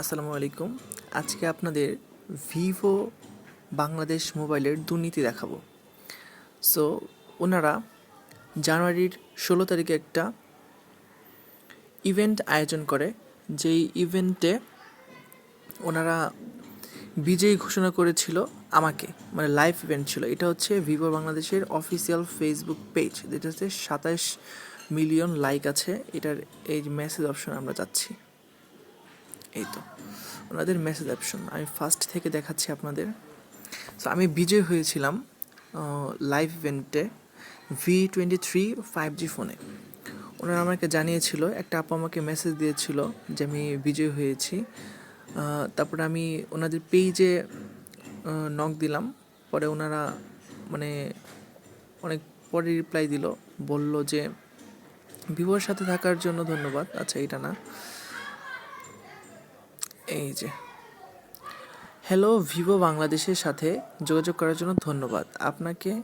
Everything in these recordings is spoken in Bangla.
আসসালামু আলাইকুম। আজকে আপনাদের ভিভো বাংলাদেশ মোবাইলের দুর্নীতি দেখাবো। সো ওনারা জানুয়ারির ষোলো তারিখে একটা ইভেন্ট আয়োজন করে। যেই ইভেন্টে ওনারা বিজয়ী ঘোষণা করেছিল আমাকে মানে লাইভ ইভেন্ট ছিল। এটা হচ্ছে ভিভো বাংলাদেশের অফিসিয়াল ফেসবুক পেজ যেটা হচ্ছে সাতাশ মিলিয়ন লাইক আছে। এটার এই মেসেজ অপশন আমরা যাচ্ছি এই তো ওনাদের মেসেজ অপশন আমি ফার্স্ট থেকে দেখাচ্ছি আপনাদের। সো আমি বিজয় হয়েছিলাম লাইভ ইভেন্টে V twenty three five G ফোনে ওনারা আমাকে জানিয়েছিল, একটা আপা আমাকে মেসেজ দিয়েছিল যে আমি বিজয় হয়েছি। তারপরে আমি ওনাদের পেজে নক দিলাম। পরে ওনারা মানে অনেক পরে রিপ্লাই দিল, বলল যে ভিভোর সাথে থাকার জন্য ধন্যবাদ। আচ্ছা এটা না। এই যে। হ্যালো ভিভো বাংলাদেশের সাথে যোগাযোগ করার জন্য ধন্যবাদ। আপনাকে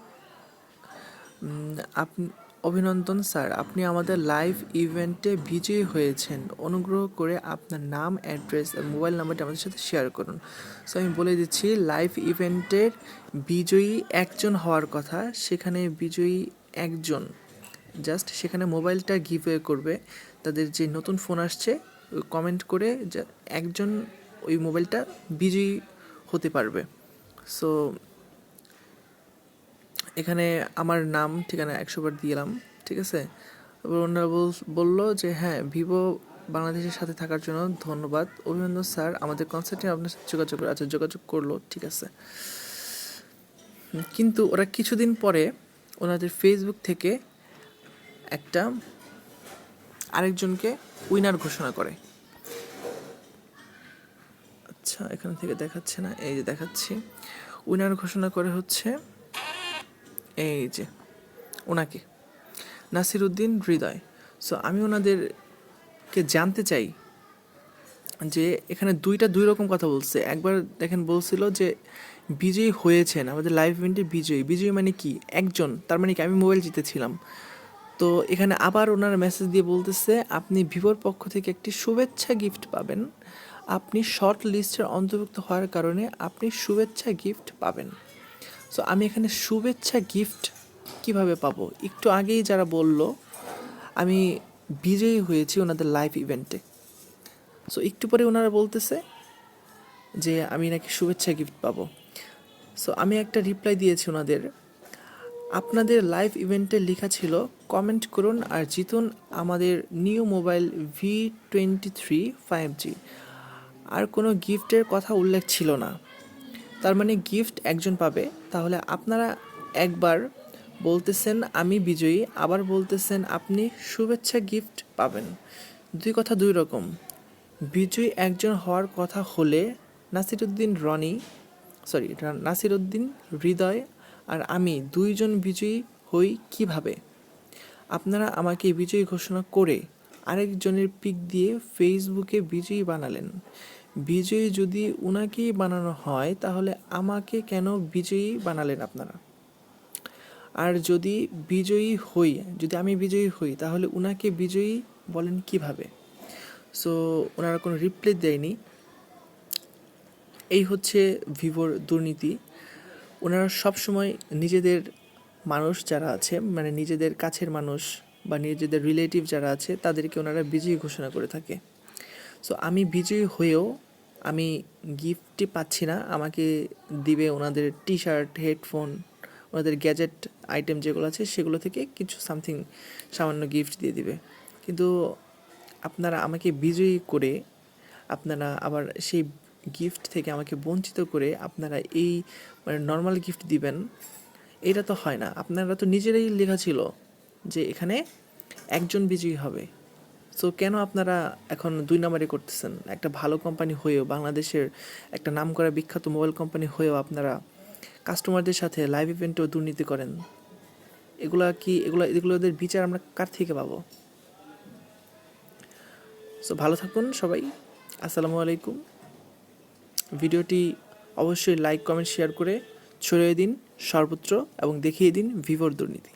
আপনি অভিনন্দন স্যার। আপনি আমাদের লাইভ ইভেন্টে বিজয়ী হয়েছেন। অনুগ্রহ করে আপনার নাম অ্যাড্রেস মোবাইল নাম্বারটি আমাদের সাথে শেয়ার করুন। সো আমি বলে দিচ্ছি লাইভ ইভেন্টের বিজয়ী একজন হওয়ার কথা। সেখানে বিজয়ী একজন। জাস্ট সেখানে মোবাইলটা গিভ করবে। তাদের যে নতুন ফোন আসছে কমেন্ট করে যা- একজন ওই মোবাইলটা বিজয়ী হতে পারবে। সো এখানে আমার নাম, ঠিকানা একশো বার দিলাম ঠিক আছে? তারপর ওনারা বল- বলল যে হ্যাঁ ভিভো বাংলাদেশের সাথে থাকার জন্য ধন্যবাদ। অভিনন্দন স্যার, আমাদের কনসার্টে আপনার সাথে যোগাযোগ করে আচ্ছা যোগাযোগ করল, ঠিক আছে। কিন্তু ওরা কিছুদিন পরে ওনাদের ফেসবুক থেকে একটা আরেকজনকে উইনার ঘোষণা করে। আচ্ছা এখান থেকে দেখাচ্ছে না, এই যে দেখাচ্ছি। উইনার ঘোষণা করে হচ্ছে, এই যে, ওনাকে, নাসিরুদ্দিন হৃদয়। সো আমি ওনাদেরকে জানতে চাই যে এখানে দুইটা দুই রকম কথা বলছে। একবার দেখেন বলছিল যে বিজয়ী হয়েছেন, আমাদের লাইভ ইভেন্টে বিজয়ী। বিজয়ী মানে কি? একজন, তার মানে কি আমি মোবাইল জিতেছিলাম। তো এখানে আবার ওনারা মেসেজ দিয়ে বলতেছে, আপনি ভিভোর পক্ষ থেকে একটি শুভেচ্ছা গিফট পাবেন। আপনি শর্ট লিস্টের অন্তর্ভুক্ত হওয়ার কারণে আপনি শুভেচ্ছা গিফট পাবেন। সো আমি এখানে শুভেচ্ছা গিফট কীভাবে পাবো? একটু আগেই যারা বলল, আমি বিজয়ী হয়েছি ওনাদের লাইভ ইভেন্টে সো একটু পরে ওনারা বলতেছে যে, আমি নাকি শুভেচ্ছা গিফট পাবো। সো আমি একটা রিপ্লাই দিয়েছি ওনাদের আপনাদের লাইভ ইভেন্টে লেখা ছিল কমেন্ট করুন আর জিতুন আমাদের new mobile V twenty three five G আর কোনো গিফটের কথা উল্লেখ ছিল না। তার মানে গিফট একজন পাবে। তাহলে আপনারা একবার বলতেছেন, আমি বিজয়ী। আবার বলতেছেন, আপনি শুভেচ্ছা গিফট পাবেন। দুই কথা দুই রকম। বিজয়ী একজন হওয়ার কথা হলে নাসিরুদ্দিন রনি সরি নাসিরুদ্দিন হৃদয় আর আমি দুইজন বিজয়ী হই কীভাবে? আপনারা আমাকে বিজয়ী ঘোষণা করে আরেকজনের পিক দিয়ে ফেসবুকে বিজয়ী বানালেন। বিজয়ী যদি উনাকেই বানানো হয়, তাহলে আমাকে কেন বিজয়ী বানালেন আপনারা? আর যদি বিজয়ী হই, যদি আমি বিজয়ী হই, তাহলে উনাকে বিজয়ী বলেন কীভাবে? সো ওনারা কোনো রিপ্লাই দেয়নি। এই হচ্ছে ভিভোর দুর্নীতি। ওনারা সবসময় নিজেদের মানুষ যারা আছে মানে নিজেদের কাছের মানুষ বা নিজেদের রিলেটিভ যারা আছে, তাদেরকে ওনারা বিজয়ী ঘোষণা করে থাকে। সো আমি বিজয়ী হয়েও আমি গিফটটি পাচ্ছি না। আমাকে দিবে ওনাদের টি শার্ট হেডফোন ওনাদের গ্যাজেট আইটেম যেগুলো আছে, সেগুলো থেকে কিছু সামথিং সামান্য গিফট দিয়ে দিবে। কিন্তু আপনারা আমাকে বিজয়ী করে আপনারা আবার সেই গিফট থেকে আমাকে বঞ্চিত করে আপনারা এই মানে নর্মাল গিফট দিবেন, এটা তো হয় না। আপনারা তো নিজেরাই লেখা ছিল যে এখানে একজন বিজয়ী হবে। সো কেন আপনারা এখন দুই নাম্বারে করতেছেন? একটা ভালো কোম্পানি হয়েও, বাংলাদেশের একটা নাম করা বিখ্যাত মোবাইল কোম্পানি হয়েও আপনারা কাস্টমারদের সাথে লাইভ ইভেন্টেও দুর্নীতি করেন। এগুলা কি, এগুলো, এগুলোদের বিচার আমরা কার থেকে পাবো? সো ভালো থাকুন সবাই। আসসালামু আলাইকুম। ভিডিওটি অবশ্যই লাইক কমেন্ট শেয়ার করে ছড়িয়ে দিন সর্বত্র এবং দেখিয়ে দিন ভিভোর দুর্নীতি।